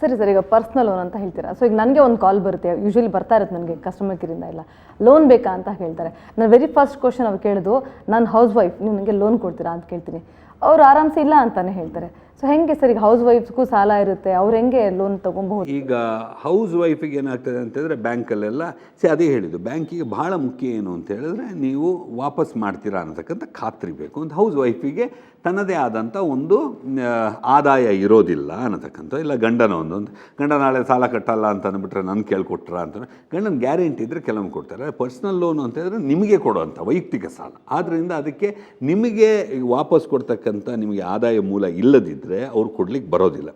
ಸರಿ ಸರ್, ಈಗ personal loan ಅಂತ ಹೇಳ್ತೀರಾ? ಸೊ ಈಗ ನನಗೆ ಒಂದು ಕಾಲ್ ಬರುತ್ತೆ. ಯೂಶ್ವಲಿ ಬರ್ತಾ ಇರುತ್ತೆ ನನಗೆ ಕಸ್ಟಮರ್ ಕೇರಿಂದ ಎಲ್ಲ ಲೋನ್ ಬೇಕಾ ಅಂತ ಹೇಳ್ತಾರೆ. ನಾನು ವೆರಿ ಫಸ್ಟ್ ಕ್ವಶನ್ ಅವ್ರು ಕೇಳಿದ್ರು ನಾನು ಹೌಸ್ ವೈಫ್ ನೀವು ನನಗೆ ಲೋನ್ ಕೊಡ್ತೀರಾ? ಅಂತ ಕೇಳ್ತೀನಿ. ಅವ್ರು ಆರಾಮ್ಸೆ ಇಲ್ಲ ಅಂತಾನೆ ಹೇಳ್ತಾರೆ. ಸೊ ಹೆಂಗೆ ಸರ್ ಈಗ ಹೌಸ್ ವೈಫ್ಗೂ ಸಾಲ ಇರುತ್ತೆ? ಅವ್ರು ಹೆಂಗೆ ಲೋನ್ ತೊಗೊಬಹುದು? ಈಗ ಹೌಸ್ ವೈಫಿಗೆ ಏನಾಗ್ತದೆ ಅಂತಂದರೆ ಬ್ಯಾಂಕಲ್ಲೆಲ್ಲ ಸಿ ಅದೇ ಹೇಳಿದ್ದು ಬ್ಯಾಂಕಿಗೆ ಭಾಳ ಮುಖ್ಯ ಏನು ಅಂತ ಹೇಳಿದ್ರೆ ನೀವು ವಾಪಸ್ ಮಾಡ್ತೀರಾ ಅನ್ನತಕ್ಕಂಥ ಖಾತ್ರಿ ಬೇಕು ಒಂದು ಹೌಸ್ ವೈಫಿಗೆ ತನ್ನದೇ ಆದಂಥ ಒಂದು ಆದಾಯ ಇರೋದಿಲ್ಲ ಅನ್ನತಕ್ಕಂಥ, ಇಲ್ಲ ಗಂಡನ ಒಂದು ಒಂದು, ಗಂಡ ನಾಳೆ ಸಾಲ ಕಟ್ಟಲ್ಲ ಅಂತ ಅಂದ್ಬಿಟ್ರೆ ನನ್ನ ಕೇಳ್ಕೊಟ್ರ ಅಂತ ಗಂಡನ ಗ್ಯಾರಂಟಿ ಇದ್ದರೆ ಕೆಲವೊಮ್ಮೆ ಕೊಡ್ತಾರೆ. ಪರ್ಸ್ನಲ್ ಲೋನು ಅಂತ ಹೇಳಿದ್ರೆ ನಿಮಗೆ ಕೊಡುವಂಥ ವೈಯಕ್ತಿಕ ಸಾಲ. ಆದ್ದರಿಂದ ಅದಕ್ಕೆ ನಿಮಗೆ ವಾಪಸ್ ಕೊಡ್ತಕ್ಕಂಥ ನಿಮಗೆ ಆದಾಯ ಮೂಲ ಇಲ್ಲದಿದ್ದರೆ ಅವ್ರು ಕೊಡ್ಲಿಕ್ಕೆ ಬರೋದಿಲ್ಲ.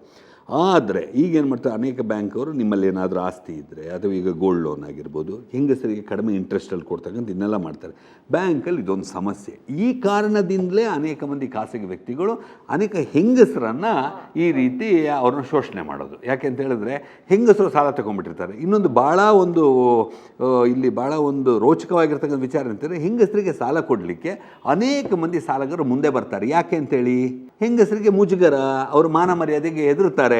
ಆದರೆ ಈಗೇನು ಮಾಡ್ತಾರೆ? ಅನೇಕ ಬ್ಯಾಂಕವರು ನಿಮ್ಮಲ್ಲಿ ಏನಾದರೂ ಆಸ್ತಿ ಇದ್ದರೆ ಅಥವಾ ಈಗ ಗೋಲ್ಡ್ ಲೋನ್ ಆಗಿರ್ಬೋದು, ಹೆಂಗಸರಿಗೆ ಕಡಿಮೆ ಇಂಟ್ರೆಸ್ಟಲ್ಲಿ ಕೊಡ್ತಕ್ಕಂಥ ಇದನ್ನೆಲ್ಲ ಮಾಡ್ತಾರೆ. ಬ್ಯಾಂಕಲ್ಲಿ ಇದೊಂದು ಸಮಸ್ಯೆ. ಈ ಕಾರಣದಿಂದಲೇ ಅನೇಕ ಮಂದಿ ಖಾಸಗಿ ವ್ಯಕ್ತಿಗಳು ಅನೇಕ ಹೆಂಗಸರನ್ನು ಈ ರೀತಿ ಅವ್ರನ್ನ ಶೋಷಣೆ ಮಾಡೋದು. ಯಾಕೆ ಅಂತ ಹೇಳಿದ್ರೆ, ಹೆಂಗಸರು ಸಾಲ ತಗೊಂಡ್ಬಿಟ್ಟಿರ್ತಾರೆ. ಇನ್ನೊಂದು ಭಾಳ ಒಂದು ಇಲ್ಲಿ ಭಾಳ ಒಂದು ರೋಚಕವಾಗಿರ್ತಕ್ಕಂಥ ವಿಚಾರ ಅಂತಂದರೆ ಹೆಂಗಸರಿಗೆ ಸಾಲ ಕೊಡಲಿಕ್ಕೆ ಅನೇಕ ಮಂದಿ ಸಾಲಗಾರರು ಮುಂದೆ ಬರ್ತಾರೆ. ಯಾಕೆ ಅಂತೇಳಿ? ಹೆಂಗಸರಿಗೆ ಮುಜುಗರ, ಅವ್ರ ಮಾನ ಮರ್ಯಾದೆಗೆ ಹೆದರ್ತಾರೆ.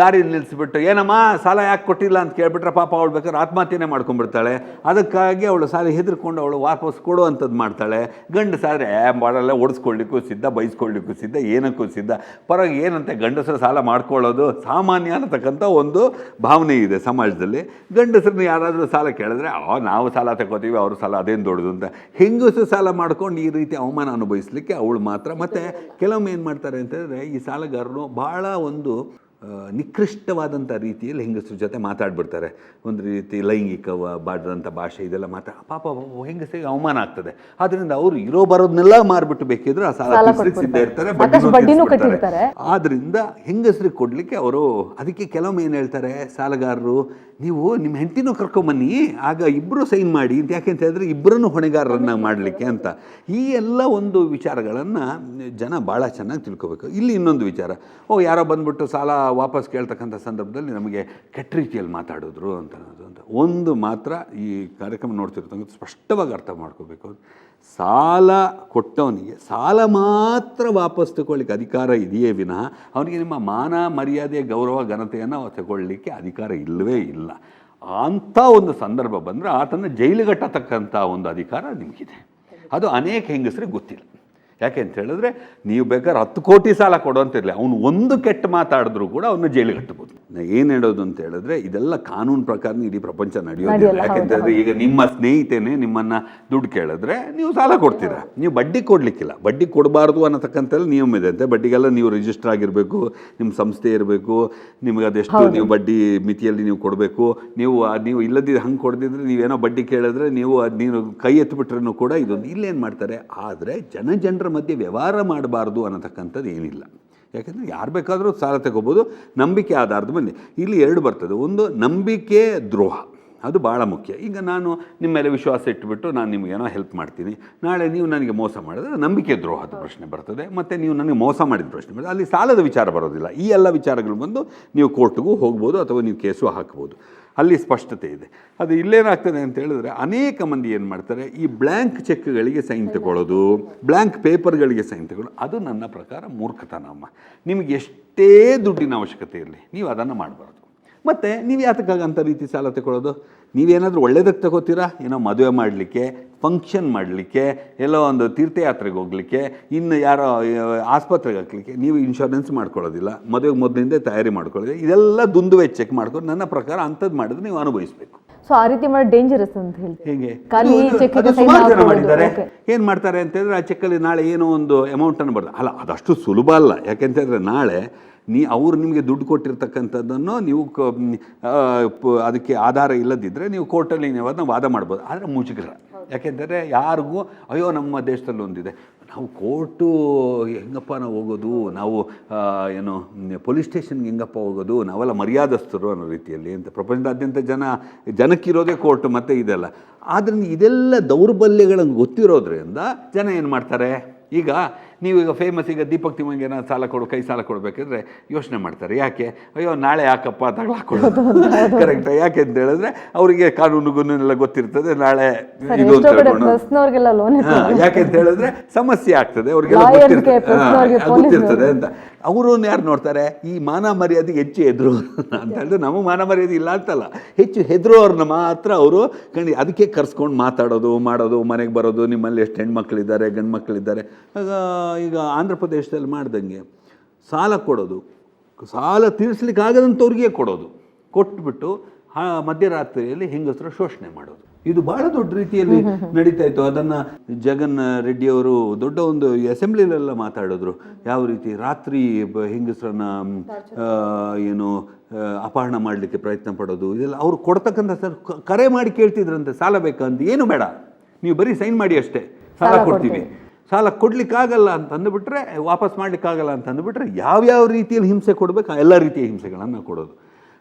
ದಾರಿಯಲ್ಲಿ ನಿಲ್ಲಿಸ್ಬಿಟ್ಟು ಏನಮ್ಮ, ಸಾಲ ಯಾಕೆ ಕೊಟ್ಟಿಲ್ಲ ಅಂತ ಕೇಳಿಬಿಟ್ರೆ ಪಾಪ ಅವಳು ಬೇಕಾದ್ರೆ ಆತ್ಮಹತ್ಯೆನೇ ಮಾಡ್ಕೊಂಡ್ಬಿಡ್ತಾಳೆ. ಅದಕ್ಕಾಗಿ ಅವಳು ಸಾಲ ಹೆದರ್ಕೊಂಡು ಅವಳು ವಾಪಸ್ ಕೊಡುವಂಥದ್ದು ಮಾಡ್ತಾಳೆ. ಗಂಡಸಾದ್ರೆ ಮಾಡಲ್ಲ ಓಡಿಸ್ಕೊಳ್ಳಿಕ್ಕೂ ಸಿದ್ಧ, ಬೈಸ್ಕೊಳ್ಳಿಕ್ಕೂ ಸಿದ್ಧ, ಏನಕ್ಕೂ ಸಿದ್ಧ. ಪರವಾಗಿ ಏನಂತೆ ಗಂಡಸರು ಸಾಲ ಮಾಡ್ಕೊಳ್ಳೋದು? ಸಾಮಾನ್ಯ ಅನ್ನತಕ್ಕಂಥ ಒಂದು ಭಾವನೆ ಇದೆ ಸಮಾಜದಲ್ಲಿ. ಗಂಡಸರನ್ನ ಯಾರಾದರೂ ಸಾಲ ಕೇಳಿದ್ರೆ ಆ ನಾವು ಸಾಲ ತಗೋತೀವಿ, ಅವರು ಸಾಲ ಅದೇನು ದೊಡ್ಡದು ಅಂತ. ಹೆಂಗಸು ಸಾಲ ಮಾಡ್ಕೊಂಡು ಈ ರೀತಿ ಅವಮಾನ ಅನುಭವಿಸ್ಲಿಕ್ಕೆ ಅವಳು ಮಾತ್ರ. ಮತ್ತು ಕೆಲವೊಮ್ಮೆ ಏನು ಮಾಡ್ತಾರೆ ಅಂತಂದರೆ ಈ ಸಾಲಗಾರರು ಭಾಳ ಒಂದು ನಿಕೃಷ್ಟವಾದಂಥ ರೀತಿಯಲ್ಲಿ ಹೆಂಗಸ್ರ ಜೊತೆ ಮಾತಾಡ್ಬಿಡ್ತಾರೆ. ಒಂದು ರೀತಿ ಲೈಂಗಿಕವಾದಂಥ ಭಾಷೆ ಇದೆಲ್ಲ ಮಾತಾ ಪಾಪ ಹೆಂಗಸರಿಗೆ ಅವಮಾನ ಆಗ್ತದೆ. ಆದ್ದರಿಂದ ಅವರು ಇರೋ ಬರೋದನ್ನೆಲ್ಲ ಮಾರ್ಬಿಟ್ಟು ಬೇಕಿದ್ರು ಆ ಸಾಲ ಸಿದ್ಧ ಇರ್ತಾರೆ ಆದ್ದರಿಂದ. ಆದ್ರಿಂದ ಹೆಂಗಸರಿಗೆ ಕೊಡಲಿಕ್ಕೆ ಅವರು ಅದಕ್ಕೆ ಕೆಲವೊಮ್ಮೆ ಏನು ಹೇಳ್ತಾರೆ ಸಾಲಗಾರರು ನೀವು ನಿಮ್ಮ ಹೆಂಡತಿನೂ ಕರ್ಕೊಂಬನ್ನಿ, ಆಗ ಇಬ್ಬರು ಸೈನ್ ಮಾಡಿ, ಅಂತ ಯಾಕೆ ಅಂತ ಹೇಳಿದ್ರೆ ಇಬ್ಬರನ್ನು ಹೊಣೆಗಾರರನ್ನು ಮಾಡಲಿಕ್ಕೆ ಅಂತ. ಈ ಎಲ್ಲ ಒಂದು ವಿಚಾರಗಳನ್ನು ಜನ ಭಾಳ ಚೆನ್ನಾಗಿ ತಿಳ್ಕೊಬೇಕು. ಇಲ್ಲಿ ಇನ್ನೊಂದು ವಿಚಾರ. ಓ, ಯಾರೋ ಬಂದ್ಬಿಟ್ಟು ಸಾಲ ವಾಪಸ್ ಕೇಳ್ತಕ್ಕಂಥ ಸಂದರ್ಭದಲ್ಲಿ ನಮಗೆ ಕೆಟ್ಟ ರೀತಿಯಲ್ಲಿ ಮಾತಾಡಿದ್ರು ಅಂತ ಅನ್ನೋದು ಅಂತ. ಒಂದು ಮಾತ್ರ ಈ ಕಾರ್ಯಕ್ರಮ ನೋಡ್ತಿರ್ತಕ್ಕಂಥ ಸ್ಪಷ್ಟವಾಗಿ ಅರ್ಥ ಮಾಡ್ಕೋಬೇಕು. ಸಾಲ ಕೊಟ್ಟವನಿಗೆ, ಸಾಲ ಮಾತ್ರ ವಾಪಸ್ ತಗೊಳ್ಳಿಕ್ಕೆ ಅಧಿಕಾರ ಇದೆಯೇ ವಿನಃ ಅವನಿಗೆ ನಿಮ್ಮ ಮಾನ, ಮರ್ಯಾದೆ, ಗೌರವ, ಘನತೆಯನ್ನು ತಗೊಳ್ಳಿಕ್ಕೆ ಅಧಿಕಾರ ಇಲ್ಲವೇ ಇಲ್ಲ. ಅಂಥ ಒಂದು ಸಂದರ್ಭ ಬಂದರೆ ಆತನ ಜೈಲುಗಟ್ಟತಕ್ಕಂಥ ಒಂದು ಅಧಿಕಾರ ನಿಮಗಿದೆ. ಅದು ಅನೇಕ ಹೆಂಗಸರಿಗೆ ಗೊತ್ತಿಲ್ಲ. ಯಾಕೆ ಅಂತ ಹೇಳಿದ್ರೆ, ನೀವು ಬೇಕಾದ್ರೆ ಹತ್ತು ಕೋಟಿ ಸಾಲ ಕೊಡುವಂತಿರಲಿ ಅವನು ಒಂದು ಕೆಟ್ಟ ಮಾತಾಡಿದ್ರು ಕೂಡ ಅವನು ಜೈಲಿಗೆ ಕಟ್ಟಬಹುದು ಏನು ಹೇಳೋದು ಅಂತ ಹೇಳಿದ್ರೆ ಇದೆಲ್ಲ ಕಾನೂನು ಪ್ರಕಾರ ಇಡೀ ಪ್ರಪಂಚ ನಡೆಯೋದಿಲ್ಲ. ಯಾಕೆಂತಂದ್ರೆ ಈಗ ನಿಮ್ಮ ಸ್ನೇಹಿತೇನೆ ನಿಮ್ಮನ್ನ ದುಡ್ಡು ಕೇಳಿದ್ರೆ ನೀವು ಸಾಲ ಕೊಡ್ತೀರಾ? ನೀವು ಬಡ್ಡಿ ಕೊಡ್ಲಿಕ್ಕಿಲ್ಲ. ಬಡ್ಡಿ ಕೊಡಬಾರ್ದು ಅನ್ನತಕ್ಕಂಥಲ್ಲಿ ನಿಯಮ ಇದೆ. ಅಂತೆ ಬಡ್ಡಿಗೆಲ್ಲ ನೀವು ರಿಜಿಸ್ಟರ್ ಆಗಿರಬೇಕು ನಿಮ್ಮ ಸಂಸ್ಥೆ ಇರಬೇಕು ನಿಮಗೆ ಅದೆಷ್ಟು ನೀವು ಬಡ್ಡಿ ಮಿತಿಯಲ್ಲಿ ನೀವು ಕೊಡಬೇಕು ನೀವು ನೀವು ಇಲ್ಲದಿದ್ದ ಹಂಗೆ ಕೊಡದಿದ್ರೆ ನೀವೇನೋ ಬಡ್ಡಿ ಕೇಳಿದ್ರೆ ನೀವು ನೀನು ನೀವು ಕೈ ಎತ್ತಿಬಿಟ್ರೂ ಕೂಡ ಇದೊಂದು ಇಲ್ಲೇನು ಮಾಡ್ತಾರೆ. ಆದರೆ ಜನ ಜನರ ಮಧ್ಯೆ ವ್ಯವಹಾರ ಮಾಡಬಾರ್ದು ಅನ್ನತಕ್ಕಂಥದ್ದು ಏನಿಲ್ಲ. ಯಾಕೆಂದರೆ ಯಾರು ಬೇಕಾದರೂ ಸಾಲ ತಗೋಬೋದು. ನಂಬಿಕೆ ಆಧಾರದ ಮೇಲೆ. ಇಲ್ಲಿ ಎರಡು ಬರ್ತದೆ. ಒಂದು, ನಂಬಿಕೆ ದ್ರೋಹ. ಅದು ಭಾಳ ಮುಖ್ಯ. ಈಗ ನಾನು ನಿಮ್ಮ ಮೇಲೆ ವಿಶ್ವಾಸ ಇಟ್ಟುಬಿಟ್ಟು ನಾನು ನಿಮಗೇನೋ ಹೆಲ್ಪ್ ಮಾಡ್ತೀನಿ. ನಾಳೆ ನೀವು ನನಗೆ ಮೋಸ ಮಾಡಿದ್ರೆ ನಂಬಿಕೆ ದ್ರೋಹದ ಪ್ರಶ್ನೆ ಬರ್ತದೆ. ಮತ್ತು ನೀವು ನನಗೆ ಮೋಸ ಮಾಡಿದ ಪ್ರಶ್ನೆ ಬರ್ತದೆ. ಅಲ್ಲಿ ಸಾಲದ ವಿಚಾರ ಬರೋದಿಲ್ಲ. ಈ ಎಲ್ಲ ವಿಚಾರಗಳು ಬಂದು ನೀವು ಕೋರ್ಟ್ಗೂ ಹೋಗ್ಬೋದು ಅಥವಾ ನೀವು ಕೇಸು ಹಾಕ್ಬೋದು. ಅಲ್ಲಿ ಸ್ಪಷ್ಟತೆ ಇದೆ. ಅದು ಇಲ್ಲೇನಾಗ್ತದೆ ಅಂತ ಹೇಳಿದ್ರೆ ಅನೇಕ ಮಂದಿ ಏನು ಮಾಡ್ತಾರೆ, ಈ ಬ್ಲ್ಯಾಂಕ್ ಚೆಕ್ಗಳಿಗೆ ಸೈನ್ ತಗೊಳ್ಳೋದು ಬ್ಲ್ಯಾಂಕ್ ಪೇಪರ್ಗಳಿಗೆ ಸೈನ್ ತಗೊಳ್ಳೋದು ಅದು ನನ್ನ ಪ್ರಕಾರ ಮೂರ್ಖತನಮ್ಮ. ನಿಮಗೆ ಎಷ್ಟೇ ದುಡ್ಡಿನ ಅವಶ್ಯಕತೆ ಇರಲಿ, ನೀವು ಅದನ್ನು ಮಾಡಬಾರ್ದು. ಮತ್ತು ನೀವು ಯಾತಕ್ಕಾಗಂಥ ರೀತಿ ಸಾಲ ತಗೊಳ್ಳೋದು ನೀವೇನಾದರೂ ಒಳ್ಳೇದಕ್ಕೆ ತಗೋತೀರಾ? ಏನೋ ಮದುವೆ ಮಾಡಲಿಕ್ಕೆ ಫಂಕ್ಷನ್ ಮಾಡಲಿಕ್ಕೆ ಎಲ್ಲೋ ಒಂದು ತೀರ್ಥಯಾತ್ರೆಗೆ ಹೋಗಲಿಕ್ಕೆ ಇನ್ನು ಯಾರೋ ಆಸ್ಪತ್ರೆಗೆ ಹಾಕ್ಲಿಕ್ಕೆ ನೀವು ಇನ್ಶೂರೆನ್ಸ್ ಮಾಡ್ಕೊಳ್ಳೋದಿಲ್ಲ. ಮದುವೆಗೆ ಮೊದಲಿಂದ ತಯಾರಿ ಮಾಡ್ಕೊಳ್ಳೋದಿಲ್ಲ ಇದೆಲ್ಲ ದುಂದುವೆ ಚೆಕ್ ಮಾಡ್ಕೊಂಡು ನನ್ನ ಪ್ರಕಾರ ಅಂಥದ್ದು ಮಾಡಿದ್ರೆ ನೀವು ಅನುಭವಿಸಬೇಕು. ಸೊ ಆ ರೀತಿ ಮಾಡಿ ಡೇಂಜರಸ್ ಅಂತ ಹೇಳಿ. ಮಾಡಿದ್ದಾರೆ. ಏನು ಮಾಡ್ತಾರೆ ಅಂತ ಹೇಳಿದ್ರೆ ಆ ಚೆಕ್ಕಲ್ಲಿ ನಾಳೆ ಏನೋ ಒಂದು ಅಮೌಂಟನ್ನು ಬರ್ತದೆ ಅಲ್ಲ ಅದಷ್ಟು ಸುಲಭ ಅಲ್ಲ. ಯಾಕೆಂತ ಹೇಳಿದ್ರೆ ನಾಳೆ ನೀ ಅವ್ರು ನಿಮಗೆ ದುಡ್ಡು ಕೊಟ್ಟಿರ್ತಕ್ಕಂಥದ್ದನ್ನು ನೀವು ಅದಕ್ಕೆ ಆಧಾರ ಇಲ್ಲದಿದ್ದರೆ ನೀವು ಕೋರ್ಟಲ್ಲಿ ನೀವು ಅದನ್ನ ವಾದ ಮಾಡ್ಬೋದು. ಆದರೆ ಮುಜುಗರ. ಯಾಕೆಂದರೆ ಯಾರಿಗೂ ಅಯ್ಯೋ ನಮ್ಮ ದೇಶದಲ್ಲಿ ಒಂದಿದೆ. ನಾವು ಕೋರ್ಟು ಹೆಂಗಪ್ಪ ನಾವು ಹೋಗೋದು? ನಾವು ಏನು ಪೊಲೀಸ್ ಸ್ಟೇಷನ್ಗೆ ಹೆಂಗಪ್ಪ ಹೋಗೋದು? ನಾವೆಲ್ಲ ಮರ್ಯಾದಸ್ಥರು ಅನ್ನೋ ರೀತಿಯಲ್ಲಿ ಅಂತ. ಪ್ರಪಂಚದಾದ್ಯಂತ ಜನ ಜನಕ್ಕಿರೋದೇ ಕೋರ್ಟು ಮತ್ತು ಇದೆಲ್ಲ. ಆದ್ದರಿಂದ ಇದೆಲ್ಲ ದೌರ್ಬಲ್ಯಗಳನ್ನು ಗೊತ್ತಿರೋದ್ರಿಂದ ಜನ ಏನು ಮಾಡ್ತಾರೆ? ಈಗ ನೀವು ಈಗ ಫೇಮಸ್ ಈಗ ದೀಪಕ್ ತಿಮ್ಮಂಗೆ ಏನಾದ್ರು ಸಾಲ ಕೊಡು ಕೈ ಸಾಲ ಕೊಡಬೇಕಿದ್ರೆ ಯೋಚನೆ ಮಾಡ್ತಾರೆ. ಯಾಕೆ? ಅಯ್ಯೋ ನಾಳೆ ಯಾಕಪ್ಪ ತಗೊಳಕೊಡೋದು ಕರೆಕ್ಟ್ ಯಾಕೆ ಅಂತ ಹೇಳಿದ್ರೆ ಅವರಿಗೆ ಕಾನೂನು ಗುನ್ನೆಲ್ಲ ಗೊತ್ತಿರ್ತದೆ ನಾಳೆ ಇದು ಅಂತ ಹೇಳ್ಕೊಂಡು. ಯಾಕೆ ಅಂತ ಹೇಳಿದ್ರೆ ಸಮಸ್ಯೆ ಆಗ್ತದೆ ಅವ್ರಿಗೆಲ್ಲ ಗೊತ್ತಿರ್ತದೆ. ಗೊತ್ತಿರ್ತದೆ ಅಂತ. ಅವರು ಯಾರು ನೋಡ್ತಾರೆ? ಈ ಮಾನ ಮರ್ಯಾದೆ ಹೆಚ್ಚು ಹೆದ್ರು ಅಂತ ಹೇಳಿದ್ರೆ ನಮಗೆ ಮಾನ ಮರ್ಯಾದೆ ಇಲ್ಲ ಅಂತಲ್ಲ. ಹೆಚ್ಚು ಹೆದರೋರ್ನ ಮಾತ್ರ ಅವರು ಕಂಡು ಅದಕ್ಕೆ ಕರ್ಸ್ಕೊಂಡು ಮಾತಾಡೋದು, ಮಾಡೋದು, ಮನೆಗೆ ಬರೋದು, ನಿಮ್ಮಲ್ಲಿ ಎಷ್ಟು ಹೆಣ್ಮಕ್ಳಿದ್ದಾರೆ ಗಂಡು ಮಕ್ಕಳಿದ್ದಾರೆ ಈಗ ಆಂಧ್ರ ಪ್ರದೇಶದಲ್ಲಿ ಮಾಡ್ದಂಗೆ ಸಾಲ ಕೊಡೋದು. ಸಾಲ ತೀರಿಸ್ಲಿಕ್ಕೆ ಆಗದಂಥವ್ರಿಗೆ ಕೊಡೋದು. ಕೊಟ್ಬಿಟ್ಟು ಮಧ್ಯರಾತ್ರಿಯಲ್ಲಿ ಹೆಂಗಸರು ಶೋಷಣೆ ಮಾಡೋದು. ಇದು ಬಹಳ ದೊಡ್ಡ ರೀತಿಯಲ್ಲಿ ನಡೀತಾ ಇತ್ತು. ಅದನ್ನ ಜಗನ್ ರೆಡ್ಡಿ ಅವರು ದೊಡ್ಡ ಒಂದು ಅಸೆಂಬ್ಲಿಲೆಲ್ಲ ಮಾತಾಡಿದ್ರು. ಯಾವ ರೀತಿ ರಾತ್ರಿ ಹೆಂಗಸರನ್ನ ಏನು ಅಪಹರಣ ಮಾಡಲಿಕ್ಕೆ ಪ್ರಯತ್ನ ಪಡೋದು ಇದೆಲ್ಲ ಅವ್ರು ಕೊಡ್ತಕ್ಕಂಥ ಸರ್ ಕರೆ ಮಾಡಿ ಕೇಳ್ತಿದ್ರಂತೆ. ಸಾಲ ಬೇಕಂತ ಏನು ಬೇಡ. ನೀವು ಬರೀ ಸೈನ್ ಮಾಡಿ ಅಷ್ಟೇ. ಸಾಲ ಕೊಡ್ತೀವಿ. ಸಾಲ ಕೊಡ್ಲಿಕ್ಕಾಗಲ್ಲ ಅಂತ ಅಂದುಬಿಟ್ರೆ ವಾಪಸ್ ಮಾಡ್ಲಿಕ್ಕಾಗಲ್ಲ ಅಂತ ಅಂದುಬಿಟ್ರೆ ಯಾವ್ಯಾವ ರೀತಿಯಲ್ಲಿ ಹಿಂಸೆ ಕೊಡ್ಬೇಕು ಎಲ್ಲ ರೀತಿಯ ಹಿಂಸೆಗಳನ್ನು ಕೊಡೋದು.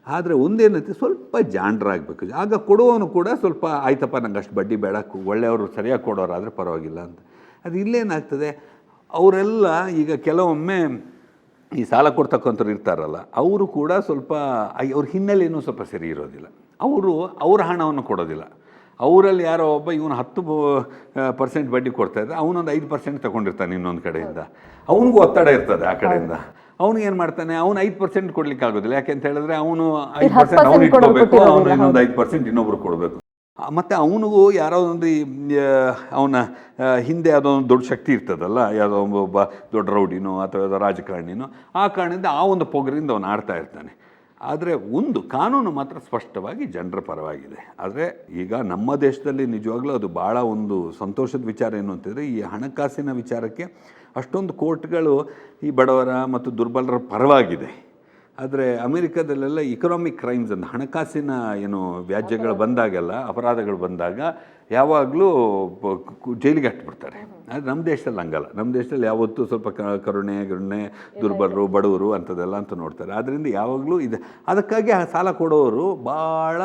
ಆದರೆ ಒಂದೇನಂತೆ, ಸ್ವಲ್ಪ ಜಾಣರಾಗಬೇಕು ಆಗ ಕೊಡುವವನು ಕೂಡ ಸ್ವಲ್ಪ, ಆಯ್ತಪ್ಪ, ನಂಗೆ ಅಷ್ಟು ಬಡ್ಡಿ ಬೇಡ, ಒಳ್ಳೆಯವರು ಸರಿಯಾಗಿ ಕೊಡೋರಾದರೆ ಪರವಾಗಿಲ್ಲ ಅಂತ. ಅದು ಇಲ್ಲೇನಾಗ್ತದೆ, ಅವರೆಲ್ಲ ಈಗ ಕೆಲವೊಮ್ಮೆ ಈ ಸಾಲ ಕೊಡ್ತಕ್ಕಂಥವ್ರು ಇರ್ತಾರಲ್ಲ, ಅವರು ಕೂಡ ಸ್ವಲ್ಪ ಅವ್ರ ಹಿನ್ನೆಲೆಯೂ ಸ್ವಲ್ಪ ಸರಿ ಇರೋದಿಲ್ಲ. ಅವರು ಅವರ ಹಣವನ್ನು ಕೊಡೋದಿಲ್ಲ. ಅವರಲ್ಲಿ ಯಾರೋ ಒಬ್ಬ ಇವನು ಹತ್ತು ಪರ್ಸೆಂಟ್ ಬಡ್ಡಿ ಕೊಡ್ತಾ ಇದ್ದ ಅವನೊಂದು ಐದು ಪರ್ಸೆಂಟ್ ತೊಗೊಂಡಿರ್ತಾನೆ ಇನ್ನೊಂದು ಕಡೆಯಿಂದ. ಅವನಿಗೂ ಒತ್ತಡ ಇರ್ತದೆ ಆ ಕಡೆಯಿಂದ. ಅವನು ಏನು ಮಾಡ್ತಾನೆ? ಅವನು ಐದು ಪರ್ಸೆಂಟ್ ಕೊಡ್ಲಿಕ್ಕೆ ಆಗೋದಿಲ್ಲ. ಯಾಕೆ ಅಂತ ಹೇಳಿದ್ರೆ ಅವನು ಐದು ಪರ್ಸೆಂಟ್ ಅವನು ಇಟ್ಕೋಬೇಕು ಅವನು ಇನ್ನೊಂದು ಐದು ಪರ್ಸೆಂಟ್ ಇನ್ನೊಬ್ರು ಕೊಡಬೇಕು. ಮತ್ತು ಅವನಿಗೂ ಯಾರೋ ಒಂದು ಅವನ ಹಿಂದೆ ಯಾವುದೋ ಒಂದು ದೊಡ್ಡ ಶಕ್ತಿ ಇರ್ತದಲ್ಲ? ಯಾವುದೋ ಒಬ್ಬ ದೊಡ್ಡ ರೌಡಿನೋ ಅಥವಾ ಯಾವುದೋ ರಾಜಕಾರಣಿನೋ ಆ ಕಾರಣದಿಂದ ಆ ಒಂದು ಪೊಗರಿಂದ ಅವನು ಆಡ್ತಾ ಇರ್ತಾನೆ. ಆದರೆ ಒಂದು ಕಾನೂನು ಮಾತ್ರ ಸ್ಪಷ್ಟವಾಗಿ ಜನರ ಪರವಾಗಿದೆ. ಆದರೆ ಈಗ ನಮ್ಮ ದೇಶದಲ್ಲಿ ನಿಜವಾಗ್ಲೂ ಅದು ಭಾಳ ಒಂದು ಸಂತೋಷದ ವಿಚಾರ ಏನು ಅಂತಂದರೆ ಈ ಹಣಕಾಸಿನ ವಿಚಾರಕ್ಕೆ ಅಷ್ಟೊಂದು ಕೋರ್ಟ್ಗಳು ಈ ಬಡವರ ಮತ್ತು ದುರ್ಬಲರ ಪರವಾಗಿದೆ. ಆದರೆ ಅಮೆರಿಕದಲ್ಲೆಲ್ಲ ಇಕನಾಮಿಕ್ ಕ್ರೈಮ್ಸ್ ಅಂತ ಹಣಕಾಸಿನ ಏನು ವ್ಯಾಜ್ಯಗಳು ಬಂದಾಗೆಲ್ಲ ಅಪರಾಧಗಳು ಬಂದಾಗ ಯಾವಾಗಲೂ ಜೈಲಿಗೆ ಹಾಕ್ಬಿಡ್ತಾರೆ ಆದರೆ ನಮ್ಮ ದೇಶದಲ್ಲಿ ಹಂಗಲ್ಲ. ನಮ್ಮ ದೇಶದಲ್ಲಿ ಯಾವತ್ತೂ ಸ್ವಲ್ಪ ಕ- ಕರುಣೆ ಗರುಣೆ ದುರ್ಬಲರು ಬಡವರು ಅಂಥದ್ದೆಲ್ಲ ಅಂತ ನೋಡ್ತಾರೆ. ಆದ್ದರಿಂದ ಯಾವಾಗಲೂ ಇದೆ. ಅದಕ್ಕಾಗಿ ಆ ಸಾಲ ಕೊಡೋರು ಭಾಳ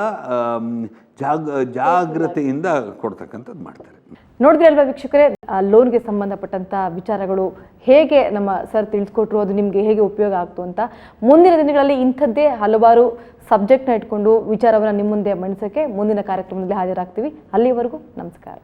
ಜಾಗ ಜಾಗ್ರತೆಯಿಂದ ಕೊಡ್ತಕ್ಕಂಥದ್ದು ಮಾಡ್ತಾರೆ. ನೋಡಿದ್ರಲ್ವಾ ವೀಕ್ಷಕರೇ? ಲೋನ್ಗೆ ಸಂಬಂಧಪಟ್ಟಂತ ವಿಚಾರಗಳು ಹೇಗೆ ನಮ್ಮ ಸರ್ ತಿಳಿಸ್ಕೊಟ್ರು, ಅದು ನಿಮಗೆ ಹೇಗೆ ಉಪಯೋಗ ಆಗ್ತು ಅಂತ ಮುಂದಿನ ದಿನಗಳಲ್ಲಿ ಇಂಥದ್ದೇ ಹಲವಾರು ಸಬ್ಜೆಕ್ಟ್ನ ಇಟ್ಕೊಂಡು ವಿಚಾರವನ್ನು ನಿಮ್ಮ ಮುಂದೆ ಮಂಡಿಸೋಕ್ಕೆ ಮುಂದಿನ ಕಾರ್ಯಕ್ರಮದಲ್ಲಿ ಹಾಜರಾಗ್ತೀವಿ. ಅಲ್ಲಿವರೆಗೂ ನಮಸ್ಕಾರ.